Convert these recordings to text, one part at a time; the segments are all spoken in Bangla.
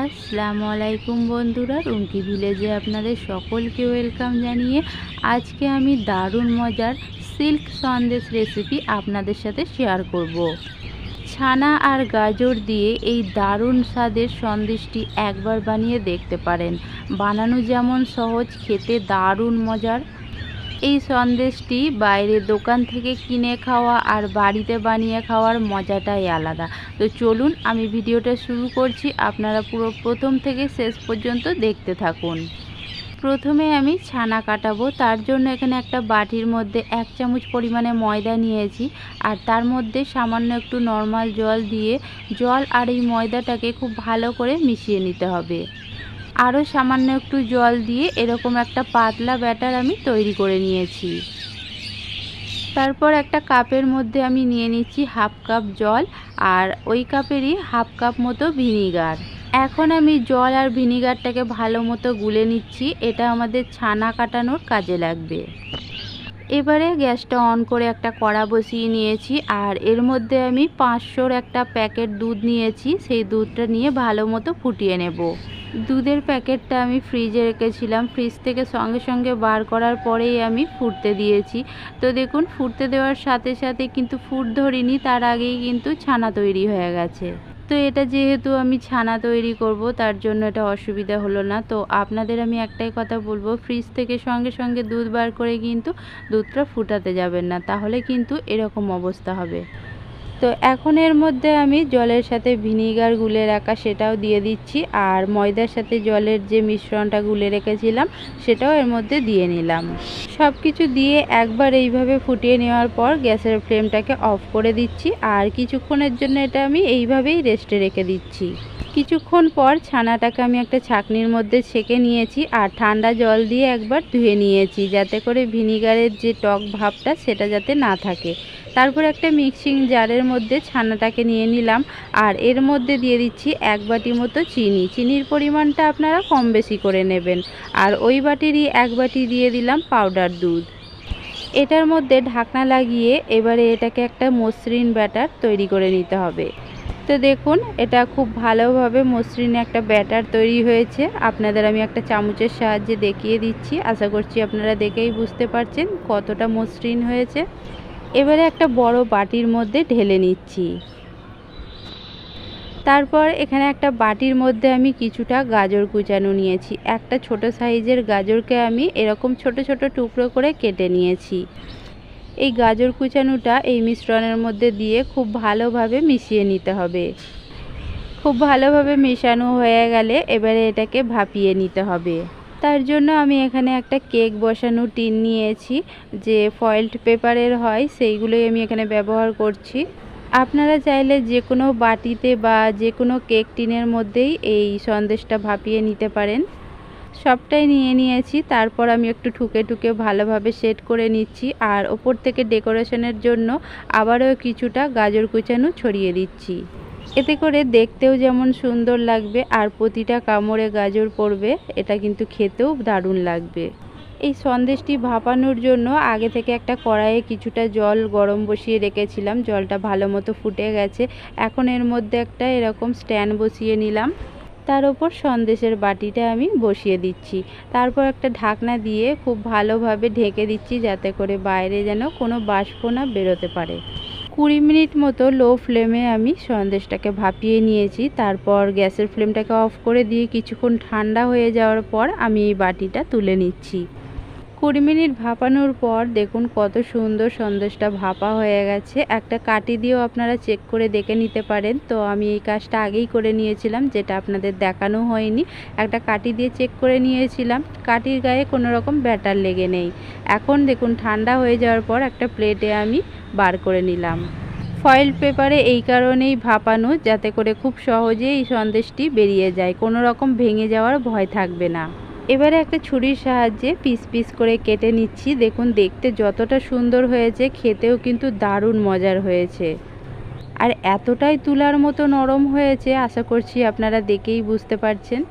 আসসালামু আলাইকুম বন্ধুরা, রুমকি ভিলেজে আপনাদের সকলকে ওয়েলকাম জানিয়ে আজকে আমি দারুণ মজার সিল্ক সন্দেশ রেসিপি আপনাদের সাথে শেয়ার করব। ছানা আর গাজর দিয়ে এই দারুণ স্বাদের সন্দেশটি একবার বানিয়ে দেখতে পারেন বানানো যেমন সহজ, খেতে দারুণ মজার এই সন্দেশটি বাইরে দোকান থেকে কিনে খাওয়া আর বাড়িতে বানিয়ে খাওয়ার মজাটাই আলাদা। তো চলুন আমি ভিডিওটা শুরু করছি। আপনারা পুরো প্রথম থেকে শেষ পর্যন্ত দেখতে থাকুন। প্রথমে আমি ছানা কাটাবো। তার জন্য এখানে একটা বাটির মধ্যে এক চামচ পরিমাণে ময়দা নিয়েছি আর তার মধ্যে সামান্য একটু নর্মাল জল দিয়ে জল আর এই ময়দাটাকে খুব ভালো করে মিশিয়ে নিতে হবে। আরও সামান্য একটু জল দিয়ে এরকম একটা পাতলা ব্যাটার আমি তৈরি করে নিয়েছি। তারপর একটা কাপের মধ্যে আমি নিয়ে নিচ্ছি হাফ কাপ জল আর ওই কাপেরই হাফ কাপ মতো ভিনিগার। এখন আমি জল আর ভিনিগারটাকে ভালো মতো গুলে নিচ্ছি, এটা আমাদের ছানা কাটানোর কাজে লাগবে। এবারে গ্যাসটা অন করে একটা কড়া বসিয়ে নিয়েছি আর এর মধ্যে আমি পাঁচশোর একটা প্যাকেট দুধ নিয়েছি, সেই দুধটা নিয়ে ভালো মতো ফুটিয়ে নেব। দুধের প্যাকেটটা আমি ফ্রিজে রেখেছিলাম। ফ্রিজ থেকে সঙ্গে সঙ্গে বার করার পরেই আমি ফুটতে দিয়েছি। তো দেখুন, ফুটতে দেওয়ার সাথে সাথে কিন্তু ফুট ধরিনি, তার আগেই কিন্তু ছানা তৈরি হয়ে গেছে। তো এটা যেহেতু আমি ছানা তৈরি করব, তার জন্য এটা অসুবিধা হলো না। তো আপনাদের আমি একটাই কথা বলব ফ্রিজ থেকে সঙ্গে সঙ্গে দুধ বার করে কিন্তু দুধটা ফুটাতে যাবেন না, তাহলে কিন্তু এরকম অবস্থা হবে। তো এখন এর মধ্যে আমি জলের সাথে ভিনিগার গুলে রাখা সেটাও দিয়ে দিচ্ছি, আর ময়দার সাথে জলের যে মিশ্রণটা গুলে রেখেছিলাম সেটাও এর মধ্যে দিয়ে নিলাম। সব কিছু দিয়ে একবার এইভাবে ফুটিয়ে নেওয়ার পর গ্যাসের ফ্লেমটাকে অফ করে দিচ্ছি, আর কিছুক্ষণের জন্য এটা আমি এইভাবেই রেস্টে রেখে দিচ্ছি। কিছুক্ষণ পর ছানাটাকে আমি একটা ছাকনির মধ্যে ছেঁকে নিয়েছি, আর ঠান্ডা জল দিয়ে একবার ধুয়ে নিয়েছি, যাতে করে ভিনিগারের যে টক ভাবটা সেটা যাতে না থাকে। তারপর একটা মিক্সিং জারের মধ্যে ছানাটাকে নিয়ে নিলাম আর এর মধ্যে দিয়ে দিচ্ছি এক বাটি মতো চিনি। চিনির পরিমাণটা আপনারা কম বেশি করে নেবেন। আর ওই বাটিরই এক বাটি দিয়ে দিলাম পাউডার দুধ। এটার মধ্যে ঢাকনা লাগিয়ে এবারে এটাকে একটা মসৃণ ব্যাটার তৈরি করে নিতে হবে। তো দেখুন, এটা খুব ভালোভাবে মসৃণ একটা ব্যাটার তৈরি হয়েছে। আপনাদের আমি একটা চামচের সাহায্যে দেখিয়ে দিচ্ছি। আশা করছি আপনারা দেখেই বুঝতে পারছেন কতটা মসৃণ হয়েছে। এবারে একটা বড় বাটির মধ্যে ঢেলে নিচ্ছি। তারপর এখানে একটা বাটির মধ্যে আমি কিছুটা গাজর কুচানো নিয়েছি। একটা ছোট সাইজের গাজরকে আমি এরকম ছোট ছোট টুকরো করে কেটে নিয়েছি। এই গাজর কুচানোটা এই মিশ্রণের মধ্যে দিয়ে খুব ভালোভাবে মিশিয়ে নিতে হবে। খুব ভালোভাবে মেশানো হয়ে গেলে এবারে এটাকে ভাপিয়ে নিতে হবে। তার জন্য আমি এখানে একটা কেক বসানো টিন নিয়েছি, যে ফয়েলড পেপারের হয়, সেইগুলোই আমি এখানে ব্যবহার করছি। আপনারা চাইলে যে কোনো বাটিতে বা যে কোনো কেক টিনের মধ্যেই এই সন্দেশটা ভাপিয়ে নিতে পারেন। সবটাই নিয়ে নিয়েছি, তারপর আমি একটু ঠুকে ঠুকে ভালোভাবে সেট করে নিচ্ছি, আর ওপর থেকে ডেকোরেশনের জন্য আবারও কিছুটা গাজর কুচানো ছড়িয়ে দিচ্ছি। এতে করে দেখতেও যেমন সুন্দর লাগবে, আর প্রতিটা কামড়ে গাজর পড়বে, এটা কিন্তু খেতেও দারুণ লাগবে। এই সন্দেশটি ভাপানোর জন্য আগে থেকে একটা কড়াইয়ে কিছুটা জল গরম বসিয়ে রেখেছিলাম, জলটা ভালো মতো ফুটে গেছে। এখন এর মধ্যে একটা এরকম স্ট্যান্ড বসিয়ে নিলাম। তার ওপর সন্দেশের বাটিটা আমি বসিয়ে দিচ্ছি। তারপর একটা ঢাকনা দিয়ে খুব ভালোভাবে ঢেকে দিচ্ছি, যাতে করে বাইরে যেন কোনো বাষ্প না বেরোতে পারে। কুড়ি মিনিট মতো লো ফ্লেমে আমি সন্দেশটাকে ভাপিয়ে নিয়েছি। তারপর গ্যাসের ফ্লেমটাকে অফ করে দিয়ে কিছুক্ষণ ঠান্ডা হয়ে যাওয়ার পর আমি এই বাটিটা তুলে নিচ্ছি। কুড়ি মিনিট ভাপানোর পর দেখুন কত সুন্দর সন্দেশটা ভাপা হয়ে গেছে। একটা কাটি দিয়েও আপনারা চেক করে দেখে নিতে পারেন। তো আমি এই কাজটা আগেই করে নিয়েছিলাম, যেটা আপনাদের দেখানো হয়নি। একটা কাটি দিয়ে চেক করে নিয়েছিলাম। কাটির গায়ে কোনো রকম ব্যাটার লেগে নেই। এখন দেখুন ঠান্ডা হয়ে যাওয়ার পর একটা প্লেটে আমি বার করে নিলাম। ফয়েল পেপারে এই কারণেই ভাপানো যাতে করে খুব সহজে এই সন্দেশটি বেরিয়ে যায়। কোনো রকম ভেঙে যাওয়ার ভয় থাকবে না। এবারে একটা ছুরির সাহায্যে পিস পিস করে কেটে নিচ্ছি। দেখুন, দেখতে যতটা সুন্দর হয়েছে, খেতেও কিন্তু দারুণ মজার হয়েছে। আর এতটাই তুলার মতো নরম হয়েছে, আশা করছি আপনারা দেখেই বুঝতে পারছেন।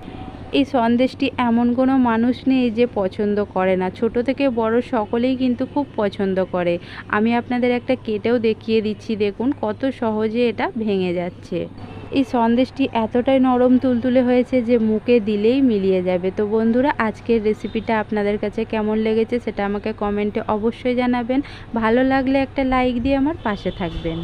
এই সন্দেশটি এমন কোনো মানুষ নেই যে পছন্দ করে না। ছোট থেকে বড় সকলেই কিন্তু খুব পছন্দ করে। আমি আপনাদের একটা কেটেও দেখিয়ে দিচ্ছি, দেখুন কত সহজে এটা ভেঙে যাচ্ছে। এই সন্দেশটি এতটাই নরম তুলতুলে হয়েছে যে মুখে দিলেই মিলিয়ে যাবে। তো বন্ধুরা, আজকের রেসিপিটা আপনাদের কাছে কেমন লেগেছে সেটা আমাকে কমেন্টে অবশ্যই জানাবেন। ভালো লাগলে একটা লাইক দিয়ে আমার পাশে থাকবেন।